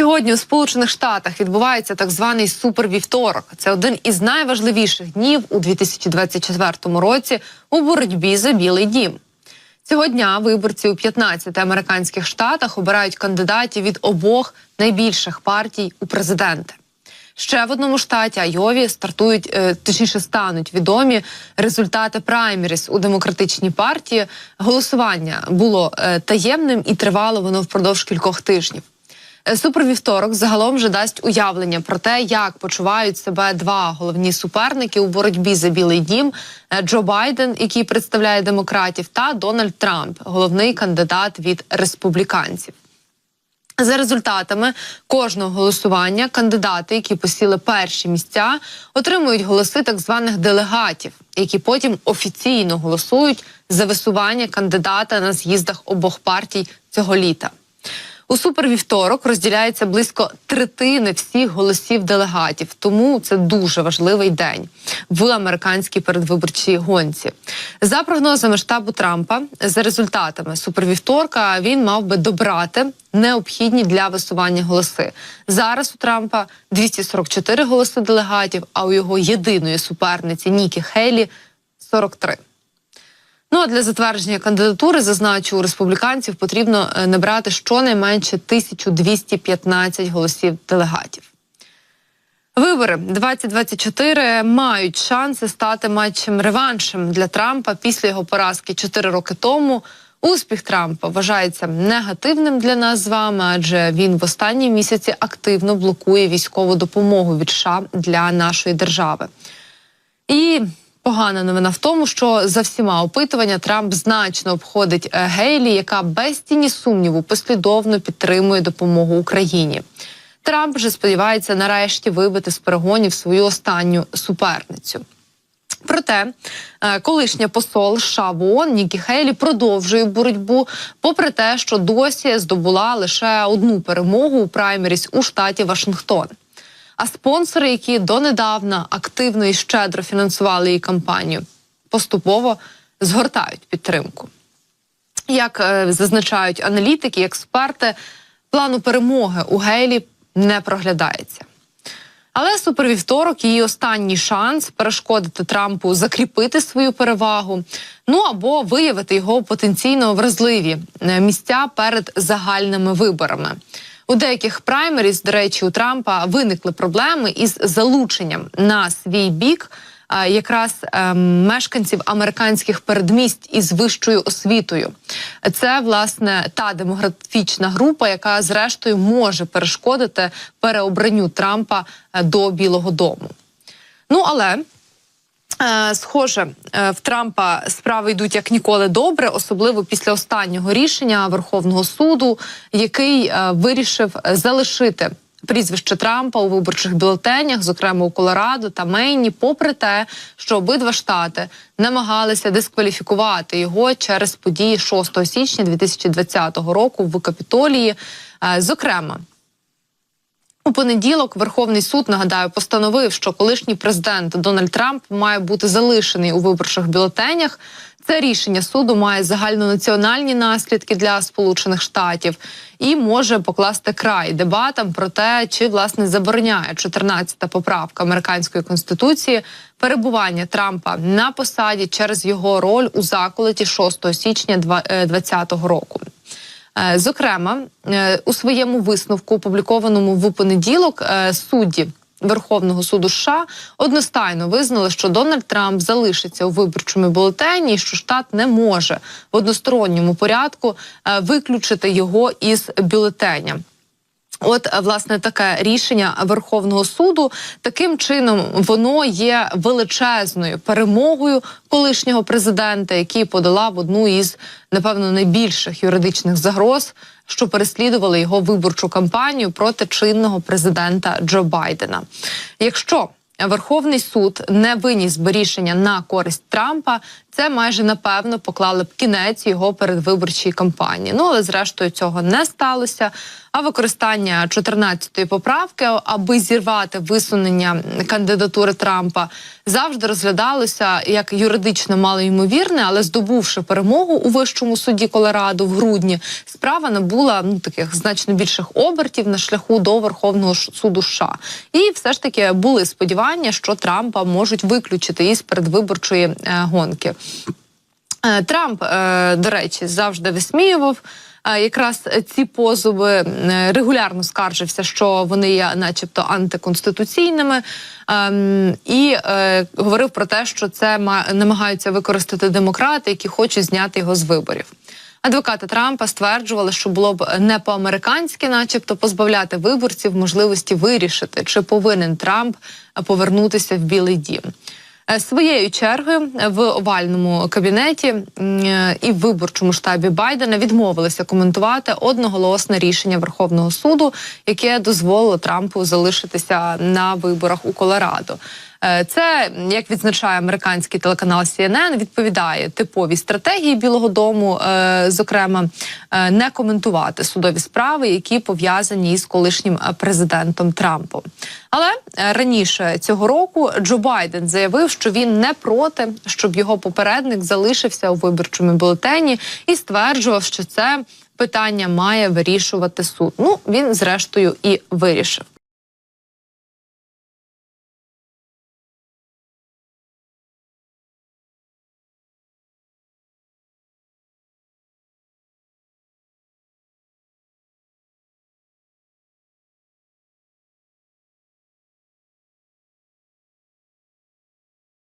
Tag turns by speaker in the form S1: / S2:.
S1: Сьогодні у Сполучених Штатах відбувається так званий супервівторок. Це один із найважливіших днів у 2024 році у боротьбі за Білий Дім. Цього дня виборці у 15 американських штатах обирають кандидатів від обох найбільших партій у президенти. Ще в одному штаті Айові стартують е, точніше стануть відомі результати праймеріс у демократичній партії. Голосування було е, таємним і тривало воно впродовж кількох тижнів. Е, Супервівторок загалом вже дасть уявлення про те, як почувають себе два головні суперники у боротьбі за Білий Дім: Е, Джо Байден, який представляє демократів, та Дональд Трамп, головний кандидат від республіканців. За результатами кожного голосування кандидати, які посіли перші місця, отримують голоси так званих делегатів, які потім офіційно голосують за висування кандидата на з'їздах обох партій цього літа. У супервівторок розділяється близько третини всіх голосів делегатів, тому це дуже важливий день в американській передвиборчій гонці. За прогнозами штабу Трампа, за результатами супервівторка, він мав би добрати необхідні для висування голоси. Зараз у Трампа 244 голоси делегатів, а у його єдиної суперниці Нікі Хейлі 43. Ну а для затвердження кандидатури зазначу у республіканців потрібно е, набрати щонайменше 1215 голосів делегатів. Вибори 2024 мають шанси стати матчем реваншем для Трампа після його поразки 4 роки тому. Успіх Трампа вважається негативним для нас з вами, адже він в останні місяці активно блокує військову допомогу від США для нашої держави. І Погана новина в тому, що за всіма опитування Трамп значно обходить е, Гейлі, яка без тіні сумніву послідовно підтримує допомогу Україні. Трамп вже сподівається нарешті вибити з перегонів свою останню суперницю. Проте е, колишня посол США в ООН Нікі Хейлі продовжує боротьбу, попри те, що досі здобула лише одну перемогу у праймеріс у штаті Вашингтон. А спонсори, які донедавна активно і щедро фінансували її кампанію, поступово згортають підтримку. Як е, зазначають аналітики, експерти, плану перемоги у Гейлі не проглядається. Але супервівторок її останній шанс перешкодити Трампу закріпити свою перевагу, ну або виявити його потенційно вразливі е, місця перед загальними виборами. У деяких праймеріс, до речі, у Трампа виникли проблеми із залученням на свій бік. Якраз е, мешканців американських передмість із вищою освітою, це власне та демографічна група, яка зрештою може перешкодити переобранню Трампа е, до Білого Дому. Ну але Схоже, е, в Трампа справи йдуть як ніколи добре, особливо після останнього рішення Верховного суду, який е, вирішив залишити прізвище Трампа у виборчих бюлетенях, зокрема у Колорадо та Мейні, попри те, що обидва штати намагалися дискваліфікувати його через події 6 січня 2020 року в Капітолії. Е, Зокрема, у понеділок Верховний суд нагадаю постановив, що колишній президент Дональд Трамп має бути залишений у виборчих бюлетенях. Це рішення суду має загальнонаціональні наслідки для Сполучених Штатів і може покласти край дебатам про те, чи власне забороняє 14-та поправка американської конституції перебування Трампа на посаді через його роль у заколоті 6 січня 2020 року. Е, Зокрема, е, у своєму висновку, опублікованому в понеділок, е, судді Верховного суду США одностайно визнали, що Дональд Трамп залишиться у виборчому бюлетені, що штат не може в односторонньому порядку виключити його із бюлетеня. От е, власне таке рішення Верховного суду таким чином воно є величезною перемогою колишнього президента, який подолав одну із напевно найбільших юридичних загроз, що переслідували його виборчу кампанію проти чинного президента Джо Байдена. Якщо Верховний суд не виніс би рішення на користь Трампа. це майже напевно поклали б кінець його передвиборчій кампанії. Ну але зрештою цього не сталося. А використання 14-ї поправки, аби зірвати висунення кандидатури Трампа, завжди розглядалося як юридично малоймовірне, але здобувши перемогу у вищому суді Колорадо в грудні, справа набула ну таких значно більших обертів на шляху до Верховного суду США. І все ж таки були сподівання, що Трампа можуть виключити із передвиборчої е, гонки. Е, Трамп, е, до речі, завжди висміював. Якраз ці позови регулярно скаржився, що вони є, начебто, антиконституційними, ем, і говорив про те, що це ма- намагаються використати демократи, які хочуть зняти його з виборів. Адвокати Трампа стверджували, що було б не по-американськи, начебто, позбавляти виборців можливості вирішити, чи повинен Трамп е, повернутися в Білий Дім. Е, Своєю чергою е, в овальному кабінеті е, і в виборчому штабі Байдена відмовилися коментувати одноголосне рішення Верховного суду, яке дозволило Трампу залишитися на виборах у Колорадо. Е, Це як відзначає американський телеканал CNN, відповідає типовій стратегії Білого Дому, е, зокрема, е, не коментувати судові справи, які пов'язані із колишнім президентом Трампом. Але раніше цього року Джо Байден заявив, що він не проти, щоб його попередник залишився у виборчому бюлетені, і стверджував, що це питання має вирішувати суд. Ну він зрештою і вирішив.